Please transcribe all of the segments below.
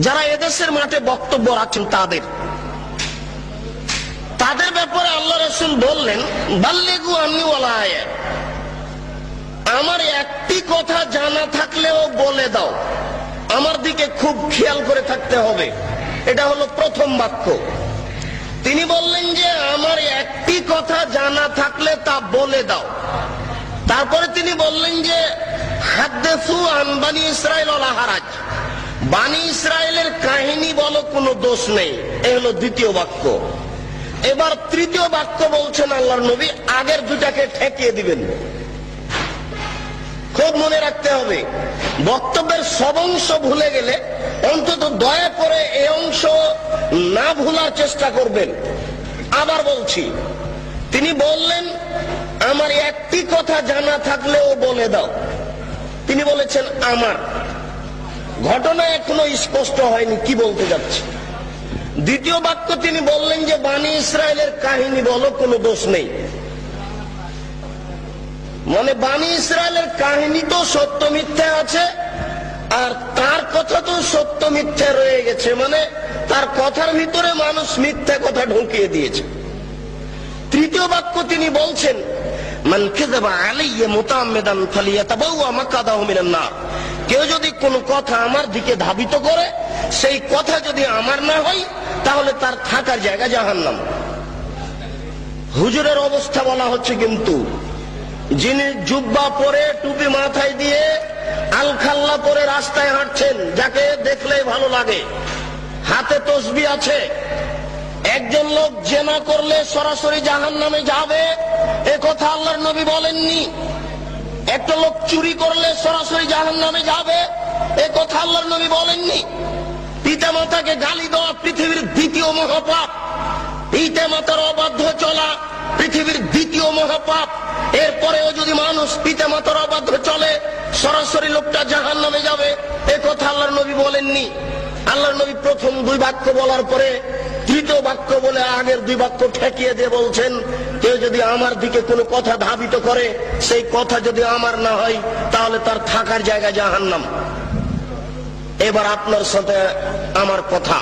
যারা এদেশের মাঠে বক্তব্য রাখছেন, তাদের। তাদের ব্যাপারে আল্লাহ রসুল বললেন, বাল্লেগু আমি আমার একটি কথা জানা থাকলেও বলে দাও। আমার দিকে খুব খেয়াল করে থাকতে হবে। এটা হলো প্রথম বাক্য। তিনি বললেন যে, আমার একটি কথা জানা থাকলে তা বলে দাও। তারপরে তিনি বললেন যে, হাদ্দেসু আনবানি ইসরায়েল হারাজ। বানি ইসরায়েলের কাহিনী বলো, কোনো দোষ নেই। এ হলো দ্বিতীয় বাক্য। এবার তৃতীয় বাক্য বলছেন আল্লাহর নবী, আগের দুটাকে ঠেকিয়ে দিবেন। খুব মনে রাখতে হবে, বক্তব্যের সব অংশ ভুলে গেলে অন্তত দয়া করে এই অংশ না ভুলার চেষ্টা করবেন। আবার বলছি, তিনি বললেন, আমার একটি কথা জানা থাকলেও বলে দাও। তিনি বলেছেন, আমার। ঘটনা এখনও স্পষ্ট হয়নি, কি বলতে যাচ্ছে? দ্বিতীয় বাক্য তিনি বললেন যে, বাণী ইসরায়েলের কাহিনী বলো, কোনো দোষ নেই। মানে বাণী ইসরায়েলের কাহিনী তো সত্য মিথ্যে আছে, আর তার কথা তো সত্য মিথ্যে রয়ে গেছে। মানে তার কথার ভিতরে মানুষ মিথ্যা কথা ঢুকিয়ে দিয়েছে। তৃতীয় বাক্য তিনি বলছেন, মান কেদাবা আলাইয়া মুতাআম্মিদান ফালিয়াতাবাওয়া মাকাদাহু মিনান নার। কেউ যদি কোনো কথা আমার দিকে ধাবিত করে, সেই কথা যদি আমার না হয়, তাহলে তার থাকার জায়গা জাহান্নাম। হুজুরের অবস্থা বলা হচ্ছে কিন্তু, যিনি জুব্বা পরে টুপি মাথায় দিয়ে আলখাল্লা পরে রাস্তায় হাঁটছেন, যাকে দেখলে ভালো লাগে, হাতে তসবি আছে, একজন লোক জেনা করলে সরাসরি জাহান নামে যাবে কথা আল্লাহর নবী বলেননি। একটা লোক চুরি করলে সরাসরি জাহান নামে যাবে? এ কথা আল্লাহর নবী বলেননি। পিতা মাতাকে গালি দেওয়া পৃথিবীর দ্বিতীয় মহাপাপ। পিতা মাতার অবাধ্য চলা পৃথিবীর দ্বিতীয় মহাপাপ। এরপরেও যদি মানুষ পিতা মাতার অবাধ্য চলে, সরাসরি লোকটা জাহান নামে যাবে, এ কথা আল্লাহর নবী বলেননি। আল্লাহর নবী প্রথম দুই বাক্য বলার পরে তৃতীয় বাক্য বলে আগের দুই বাক্য ঠেকিয়ে দিয়ে বলছেন যদি আমার দিকে কোনো কথা ধাবিত করে, সেই কথা যদি আমার না হয়, তাহলে তার থাকার জায়গা জাহান্নাম। এবার আপনার সাথে আমার কথা।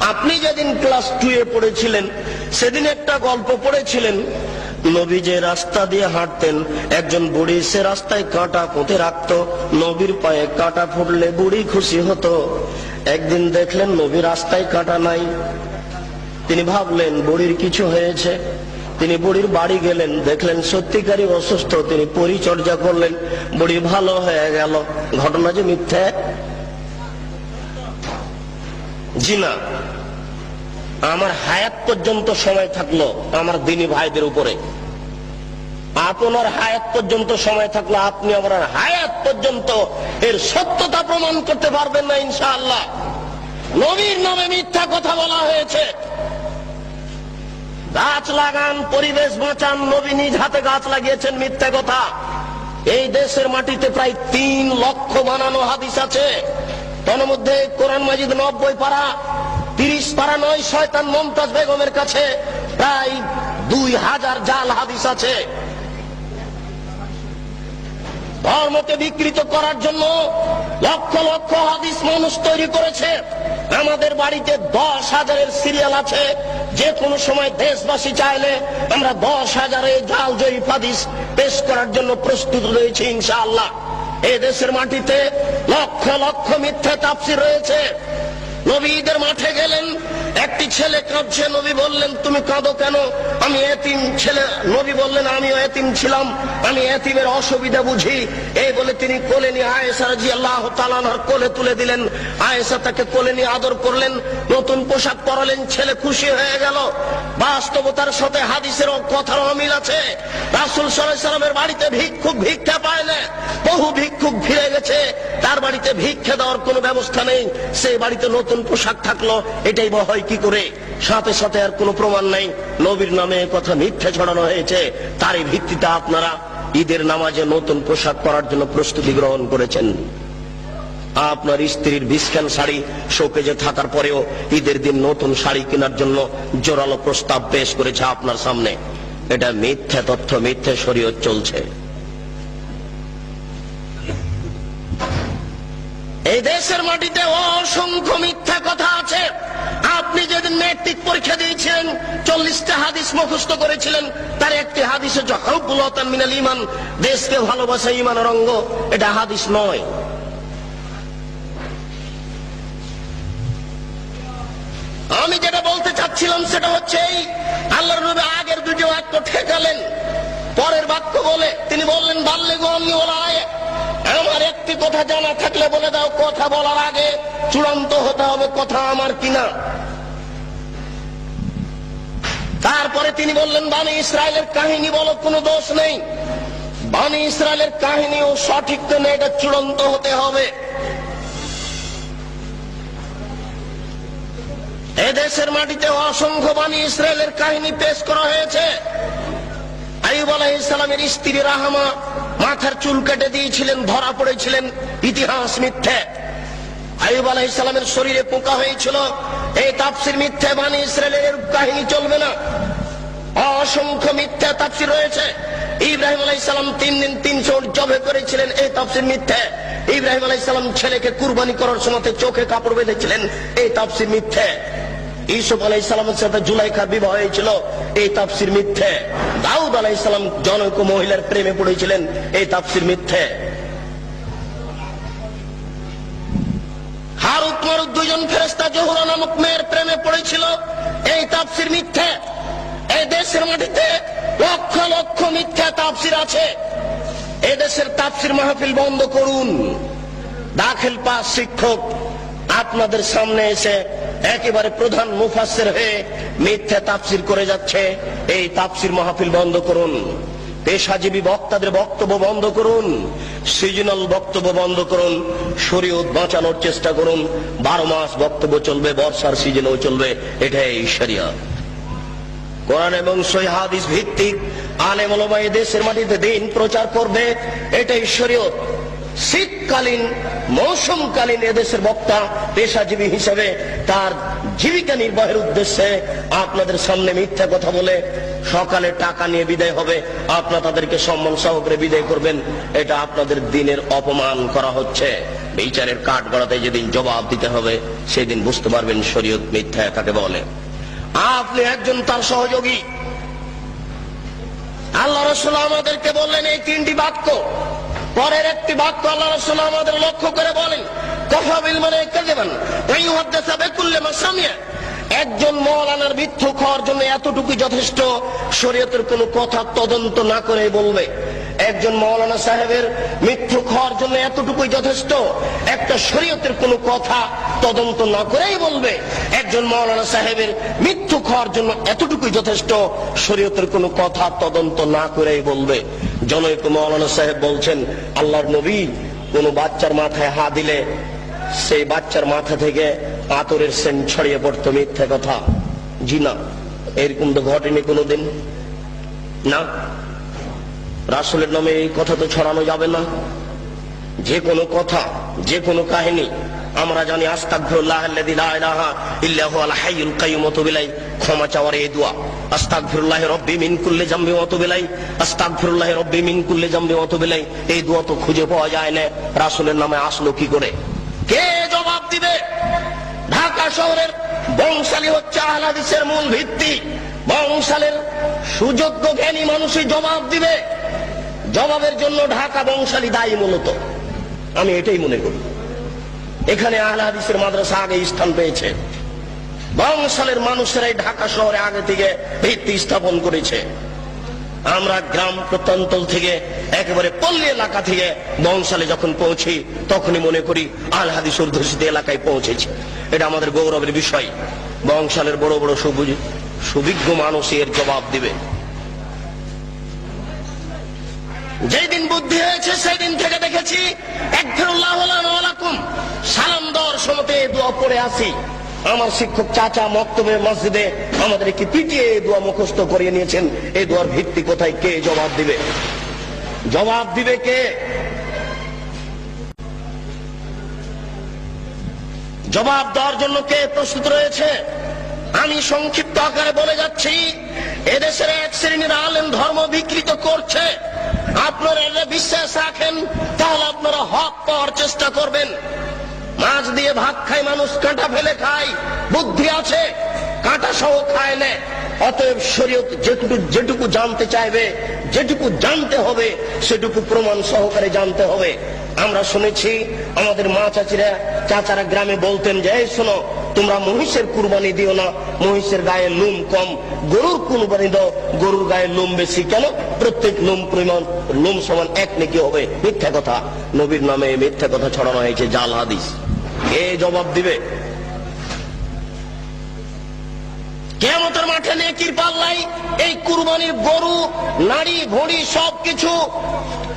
আপনি যেদিন ক্লাস টু এ পড়েছিলেন, সেদিন একটা গল্প পড়েছিলেন। নবী যে রাস্তা দিয়ে হাঁটতেন, একজন বুড়ি সে রাস্তায় কাঁটা পুঁতে রাখতো। নবীর পায়ে কাঁটা ফুটলে বুড়ি খুশি হতো। একদিন দেখলেন নবী রাস্তায় কাঁটা নাই। তিনি ভাবলেন, বুড়ির কিছু হয়েছে। তিনি বুড়ির বাড়ি গেলেন, দেখলেন সত্যিকারই অসুস্থ, তিনি পরিচর্যা করলেন, বুড়ি ভালো হয়ে গেল। ঘটনা যে মিথ্যে? জি না। আমার হায়াত পর্যন্ত সময় থাকল আমার দিনী ভাইদের উপরে। আপনার হায়াত পর্যন্ত সময় থাকল, আপনি আমার হায়াত পর্যন্ত এর সত্যতা প্রমাণ করতে পারবেন না, ইনশাআল্লাহ। নবীর নামে মিথ্যা কথা বলা হয়েছে। গাছ লাগান, পরিবেশ বাঁচান, নবী নিজ হাতে গাছ লাগিয়েছেন মিথ্যা কথা। এই দেশের মাটিতে প্রায় তিন লক্ষ বানানো হাদিস আছে। তন্মধ্যে মধ্যে কোরআন মাজিদ নব্বই পারা, তিরিশ পারা নয়, শয়তান মমতাজ বেগমের কাছে প্রায় দুই হাজার জাল হাদিস আছে। ধর্মকে বিকৃত করার জন্য লক্ষ লক্ষ হাদিস মানুষ তৈরি করেছে। আমাদের বাড়িতে দশ হাজারের সিরিয়াল আছে। যে কোনো সময় দেশবাসী চাইলে আমরা দশ হাজারে জাল জয়ীফ হাদিস পেশ করার জন্য প্রস্তুত রয়েছে ইনশাআল্লাহ। এই দেশের মাটিতে লক্ষ লক্ষ মিথ্যা তাপসি রয়েছে। নবীদের মাঠে গেলেন একটি ছেলে কাঁদছে, নবী বললেন, তুমি কাঁদো কেন? আমি এতিম ছেলে। নবী বললেন, আমিও এতিম ছিলাম। আমি এতিমের অসুবিধা বুঝি। এই বলে তিনি কোলে নিয়ে আয়েসা রাজি আল্লাহ তালানহার কোলে তুলে দিলেন। আয়েসা তাকে কোলে নিয়ে আদর করলেন। নতুন পোশাক পরালেন, ছেলে খুশি হয়ে গেল। বাস্তবতার সাথে হাদিসের কথার অমিল আছে। রাসুল সাল্লামের বাড়িতে ভিক্ষুক ভিক্ষা পায় না। বহু ভিক্ষুক ফিরে গেছে। তার বাড়িতে ভিক্ষা দেওয়ার কোনো ব্যবস্থা নেই। সেই বাড়িতে নতুন পোশাক থাকল, এটাই বা হয় কি করে? সাথে সাথে আর কোনো প্রমাণ নেই। নবীর নামে কথা মিথ্যা ছড়ানো হয়েছে। তারই ভিত্তিতে আপনারা ঈদের নামাজে নতুন পোশাক পরার জন্য প্রস্তুতি গ্রহণ করেছেন। আপনার স্ত্রীর বিস্কান শাড়ি শোকেজে থাকার পরেও ঈদের দিন নতুন শাড়ি কেনার জন্য জোরালো প্রস্তাব পেশ করেছে আপনার সামনে। এটা মিথ্যা তথ্য, মিথ্যা শরীয়ত চলছে। এই দেশে এদেশের মাটিতে অসংখ্য মিথ্যা কথা আছে। আপনি যেদিন মেট্রিক পরীক্ষা দিয়েছিলেন, চল্লিশটা হাদিস মুখস্থ করেছিলেন, তার একটি হাদিস হচ্ছে মিনাল ইমান দেশকে ভালোবাসা ইমানের অঙ্গ। এটা হাদিস নয়। আমি যেটা বলতে চাচ্ছিলাম সেটা হচ্ছে এই, আল্লাহর নবী আগের দুটি বাক্য ঠেকালেন। পরের বাক্য বলে, তিনি বললেন বাল্যে গমি ওলায় আমার একটি কথা জানা থাকলে বলে দাও, কথা বলার আগে চূড়ান্ত হতে হবে কথা আমার কিনা। তারপরে তিনি বললেন, বাণী ইসরায়েলের কাহিনী বলো, কোনো দোষ নেই। বাণী ইসরায়েলের কাহিনীও সঠিক তো নেই, এটা চূড়ান্ত হতে হবে। এদেশের মাটিতে অসংখ্য বাণী ইসরায়েলের কাহিনী পেশ করা হয়েছে। আইব আলাহ ইসলামের স্ত্রী রাহামা মাথার চুল কেটে দিয়েছিলেন, ধরা পড়েছিলেন ইতিহাস মিথ্যে। আইব আলাহ ইসলামের শরীরে পোকা হয়েছিল, এই তাপসির মিথ্যে বাণী ইসরায়েলের কাহিনী চলবে না। অসংখ্য মিথ্যা তাপসির রয়েছে। ইব্রাহিম আলাহ ইসলাম তিন দিন তিনশো জবে করেছিলেন, এই তাপসির মিথ্যে। ইব্রাহিম আলাহ ইসলাম ছেলেকে কুরবানি করার সময় চোখে কাপড় বেঁধেছিলেন, এই তাপসির মিথ্যে। ইসুফ আলাই ইসলামের সাথে জুলাইখার বিবাহ হয়েছিল। এই তাপসির মিথ্যে। দাউদ আলাই ইসলাম জনৈক মহিলার প্রেমে পড়েছিলেন। এই তাপসির মিথ্যে। দুজন ফেরেস্তা জহুরা নামক মেয়ের প্রেমে পড়েছিল। এই মিথ্যে। এই দেশের মাটিতে লক্ষ লক্ষ মিথ্যা আছে। মাহফিল বন্ধ করুন। দাখিল পাস শিক্ষক আপনাদের সামনে এসে একেবারে প্রধান মুফাসের হয়ে মিথ্যা তাফসির করে যাচ্ছে। এই তাফসির মাহফিল বন্ধ করুন। পেশাজীবী বক্তাদের বক্তব্য বন্ধ করুন। সিজনাল বক্তব্য বন্ধ করুন। শরীয়ত বাঁচানোর চেষ্টা করুন। বারো মাস বক্তব্য চলবে, বর্ষার সিজনেও চলবে। এটাই শরিয়া। কোরআন এবং সহিহাদিস ভিত্তিক আলেম ওলামা দেশের মাটিতে দিন প্রচার করবে। এটাই শরীয়ত। শীতকালীন, মৌসুমকালীন এদেশের বক্তা, পেশাজীবী হিসেবে তার জীবিকা নির্বাহের উদ্দেশ্যে আপনাদের সামনে মিথ্যা কথা বলে সকালে টাকা নিয়ে বিদায় হবে। আপনার তাদেরকে সম্মান সহকারে বিদায় করবেন। এটা আপনাদের দিনের অপমান করা হচ্ছে। বিচারের কাঠ গড়াতে যেদিন জবাব দিতে হবে, সেদিন বুঝতে পারবেন শরীয়ত মিথ্যা কাকে বলে। আপনি একজন তার সহযোগী। আল্লাহ রসুল আমাদেরকে বললেন, এই তিনটি বাক্য পরের একটি বাক্য আল্লাহ রসুল আমাদের লক্ষ্য করে বলেন কফাবিল মানে কেদেবান এই হাদ্দাসা বেকুল্লে মাসামিয়া একজন মৌলানার ভিক্ষুক হওয়ার জন্য এতটুকু যথেষ্ট, শরীয়তের কোনো কথা তদন্ত না করে বলবে। একজন মৌলানা সাহেবের মিথ্যুক হওয়ার জন্য এতটুকুই যথেষ্ট। একটা শরীয়তের কোনো কথা তদন্ত না করেই বলবে, একজন মৌলানা সাহেবের মিথ্যুক হওয়ার জন্য এতটুকুই যথেষ্ট, শরীয়তের কোনো কথা তদন্ত না করেই বলবে। জনৈক মৌলানা সাহেব বলছেন, আল্লাহর নবী কোন বাচ্চার মাথায় হা দিলে সেই বাচ্চার মাথা থেকে আতরের সেন ছড়িয়ে পড়তো মিথ্যে কথা। জি না, এরকম তো ঘটেনি কোনোদিন। না? রাসুলের নামে এই কথা তো ছড়ানো যাবে না। যে কোনো কথা, যে কোনো কাহিনী, আমরা জানি ওয়া ক্ষমা চাওয়ার এই এই তো খুঁজে পাওয়া যায় না, রাসূলের নামে আসলো কি করে? কে জবাব দিবে? ঢাকা শহরের বংশালী হচ্ছে আহলে হাদিসের মূল ভিত্তি। বংশালের সুযোগ্য জ্ঞানী মানুষই জবাব দিবে। জবাবের জন্য ঢাকা বংশালী দায়ী মূলত। আমি এটাই মনে করি। এখানে আহলে হাদিসের মাদ্রাসা আগে স্থান পেয়েছে। বংশালের মানুষেরাই ঢাকা শহরে আগে থেকে ভিত্তি স্থাপন করেছে। আমরা গ্রাম প্রত্যন্তল থেকে একেবারে পল্লী এলাকা থেকে বংশালে যখন পৌঁছি, তখনই মনে করি আল হাদিস অধ্যুষিত এলাকায় পৌঁছেছি। এটা আমাদের গৌরবের বিষয়। বংশালের বড় বড় সবুজ সুবিজ্ঞ মানুষ এর জবাব দিবে। যেদিন বুদ্ধি হয়েছে সেই দিন থেকে দেখেছি সালাম দেওয়ার সময়তে এই দোয়া পড়ে আসি আমার শিক্ষক চাচা মক্তবে মসজিদে আমাদেরকে পিটিয়ে দোয়া মুখস্থ করিয়ে নিয়েছেন। এই দোয়ার ভিত্তি কোথায়, কে জবাব দিবে? জবাব দিবে কে? জবাব দেওয়ার জন্য কে প্রস্তুত রয়েছে? আমি সংক্ষিপ্ত আকারে বলে যাচ্ছি, এদেশের এক শ্রেণির আলেম ধর্ম বিকৃত করছে। বিশ্বাস রাখেন, তাহলে আপনারা হক পাওয়ার চেষ্টা করবেন। মাছ দিয়ে ভাত খায় মানুষ, কাঁটা ফেলে খায়, বুদ্ধি আছে, কাঁটা সহ খায় না। অতএব শরীয়ত যেটুকু যেটুকু জানতে চাইবে, যেটুকু জানতে হবে, সেটুকু প্রমাণ সহকারে জানতে হবে। আমরা শুনেছি, আমাদের মা চাচিরা, চাচারা গ্রামে বলতেন যে, এই শোনো, তোমরা মহিষের কুরবানি দিও না, মহিষের গায়ে লোম কম, গরুর কুরবানি দাও, গরুর গায়ে লোম বেশি। কেন? প্রত্যেক লোম পরিমাণ লোম সমান এক নাকি হবে। মিথ্যা কথা। নবীর নামে মিথ্যা কথা ছড়ানো হয়েছে জাল হাদিস। এ জবাব দিবে? কেমতের মাঠে নেকির পাল্লাই, এই কুরবানির গরু, নারী ভড়ি সবকিছু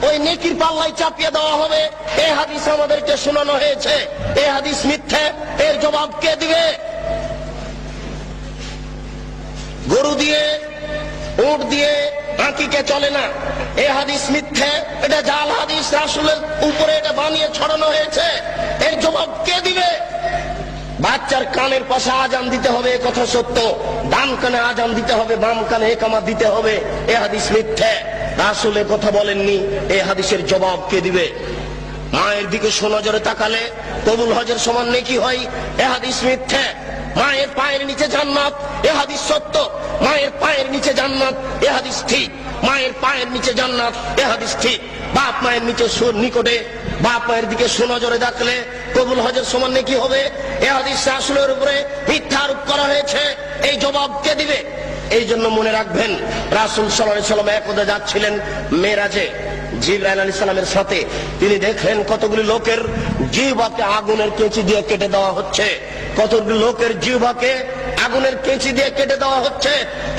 ওই নেকির পাল্লাই চাপিয়ে দেওয়া হবে। এ হাদিস আমাদেরকে শোনানো হয়েছে। এ হাদিস মিথ্যে। এর জবাব কে দিবে? গরু দিয়ে, উট দিয়ে আঁকিকে চলে না। এ হাদিস মিথ্যে, এটা জাল হাদিস, রাসুলের উপরে এটা বানিয়ে ছড়ানো হয়েছে। এর জবাব কে দিবে? বাচ্চার কানের পাশে আজান দিতে হবে, এ কথা সত্য। ডান কানে আজান দিতে হবে, বাম কানে এ একামা দিতে হবে। এ হাদিস মিথ্যে। রাসুল এ কথা বলেননি। এ হাদিসের জবাব কে দিবে? মায়ের দিকে সোনজরে তাকালে কবুল হজের সমান নেকি হয়? এ হাদিস মিথ্যে। মায়ের পায়ের নিচে জান্নাত, এ হাদিস সত্য। মায়ের পায়ের নিচে জান্নাত, এ হাদিস ঠিক। মায়ের পায়ের নিচে জান্নাত, এ হাদিস ঠিক। বাপ মায়ের নিচে সুর নিকটে। বাপ মায়ের দিকে সুনজরে ডাকলে কবুল হজের সমান নাকি হবে। এ হাদিস রাসুলের উপরে মিথ্যা আরোপ করা হয়েছে। এই জবাব কে দিবে? এই জন্য মনে রাখবেন, রাসুল সাল্লাহ সাল্লাম একদা যাচ্ছিলেন মেরাজে। জিব্রাইল আলী সালামের সাথে। তিনি দেখলেন কতগুলি লোকের জিহ্বাকে আগুনের কেঁচি দিয়ে কেটে দেওয়া হচ্ছে। কতগুলি লোকের জিহ্বাকে আগুনের কেঁচি দিয়ে কেটে দেওয়া হচ্ছে?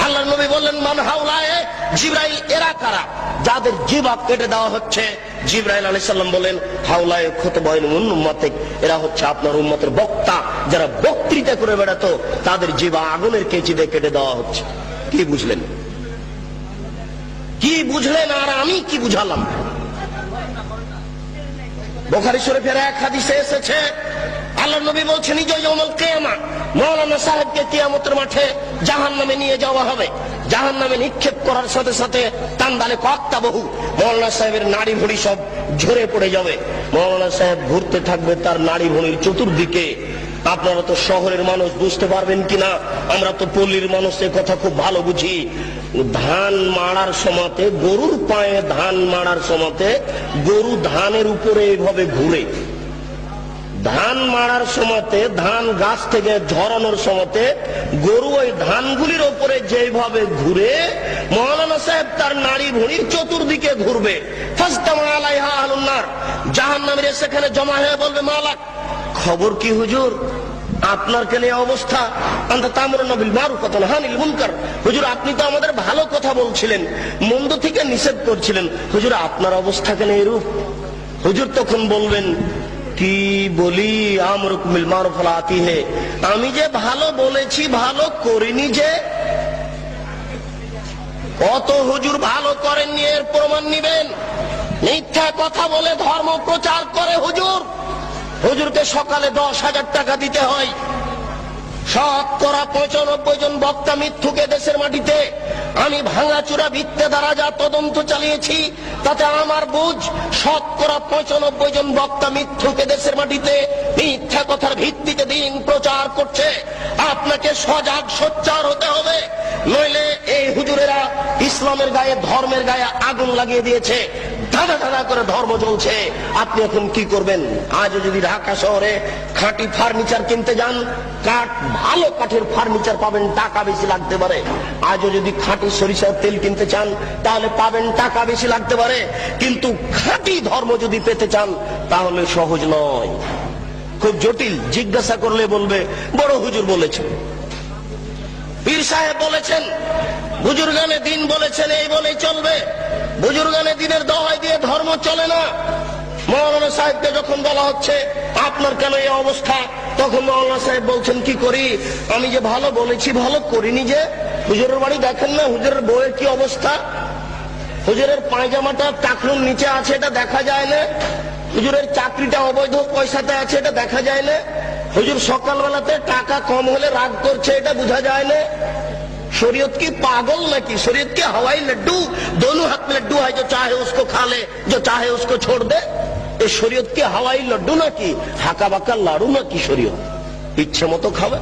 আল্লাহ নবী বললেন, মান হাওলায় জিব্রাইল, এরা কারা? যাদের জিবা কেটে দেওয়া হচ্ছে, জিব্রাইল আলী সাল্লাম বলেন, হাওলায় ক্ষত বয়ন উন্মতে এরা হচ্ছে আপনার উন্মতের বক্তা। যারা বক্তৃতা করে বেড়াতো, তাদের জিবা আগুনের কেঁচি দিয়ে কেটে দেওয়া হচ্ছে। কি বুঝলেন? কি বুঝলেন আর আমি কি বুঝালাম? বোখারি শরীফের এক হাদিসে এসেছে আল্লাহ নবী বলছেন নিজয় জমল কেয়ামা। মৌলানা সাহেবকে কিয়ামতের মাঠে জাহান নামে নিয়ে যাওয়া হবে। জাহান নামে নিক্ষেপ করার সাথে সাথে তান্দালে কক্তা বহু। মৌলানা সাহেবের নাড়ি ভুড়ি সব ঝরে পড়ে যাবে। মৌলানা সাহেব ঘুরতে থাকবে তার নাড়ি ভুড়ির চতুর্দিকে। আপনারা তো শহরের মানুষ, বুঝতে পারবেন কিনা? আমরা তো পল্লীর মানুষের কথা খুব ভালো বুঝি। ধান মারার সময়তে, গরুর পায়ে ধান মারার সময়তে গরু ধানের উপরে এইভাবে ঘুরে। ধান মারার সময়তে, ধান গাছ থেকে ঝরানোর সময়তে গরু ওই ধানগুলির ওপরে যেভাবে ঘুরে, মৌলানা সাহেব তার নারী ভুঁড়ির চতুর্দিকে ঘুরবে। জাহান নামের সেখানে জমা হয়ে বলবে, মালাক, খবর কি হুজুর? আপনার কেন অবস্থা? হুজুর, আপনি তো আমাদের ভালো কথা বলছিলেন, মন্দ থেকে নিষেধ করছিলেন। হুজুর, আপনার অবস্থা কেন এরূপ? হুজুর তখন বলবেন কি বলি আমরকুমিল মারুফলা আতি হে। আমি যে ভালো বলেছি, ভালো করিনি যে। কত হুজুর ভালো করেননি, এর প্রমাণ নিবেন। মিথ্যা কথা বলে ধর্ম প্রচার করে হুজুর। হুজুরকে সকালে দশ হাজার টাকা দিতে হয়। শতকরা পঁচানব্বই জন বক্তা মিথ্যুকে দেশের মাটিতে। আমি ভাঙাচুরা ভিত্তে দ্বারা যা তদন্ত চালিয়েছি, তাতে আমার বুঝ শতকরা পঁচানব্বই জন বক্তা মিথ্যুকে দেশের মাটিতে মিথ্যা কথার ভিত্তিতে দিন প্রচার করছে। আপনাকে সজাগ সোচ্চার হতে হবে, নইলে এই হুজুরেরা ইসলামের গায়ে, ধর্মের গায়ে আগুন লাগিয়ে দিয়েছে। ধাঁধা ধাঁধা করে ধর্ম চলছে আপনি এখন কি করবেন? আজও যদি ঢাকা শহরে খাঁটি ফার্নিচার কিনতে যান, কাঠ, ভালো কাঠের ফার্নিচার পাবেন, টাকা বেশি লাগতে পারে। আজও যদি খাঁটি সরিষার তেল কিনতে চান, তাহলে পাবেন টাকা বেশি লাগতে পারে। কিন্তু খাঁটি ধর্ম যদি পেতে চান, তাহলে সহজ নয়। খুব জটিল, জিজ্ঞাসা করলে বলবে, বড় হুজুর বলেছেন। পীর সাহেব বলেছেন, হুজুর গানে দিন বলেছেন, এই বলেই চলবে। বুজুর্গানে দিনের দোহাই দিয়ে ধর্ম চলে না। মৌলানা সাহেবকে যখন বলা হচ্ছে, আপনার কেন এই অবস্থা? তখন মৌলানা সাহেব বলছেন, কি করি? আমি যে ভালো বলেছি, ভালো করিনি যে। হুজুরের বাড়ি দেখেন না, হুজুরের বউয়ের কি অবস্থা? হুজুরের পায়জামাটা টাকলুর নিচে আছে, এটা দেখা যায় না। হুজুরের চাকরিটা অবৈধ পয়সাতে আছে, এটা দেখা যায় না। হুজুর সকালবেলাতে টাকা কম হলে রাগ করছে, এটা বোঝা যায় না। शरीयत की पागल नाकि शरीयत के हवाई लड्डू दोनों हाथ में लड्डू है जो चाहे उसको खा ले जो चाहे उसको छोड़ दे শরীয়ত কি হাওয়াই লড্ডু নাকি হাকা বাকা লাড়ু নাকি শরীয়ত ইচ্ছে মতো খাবে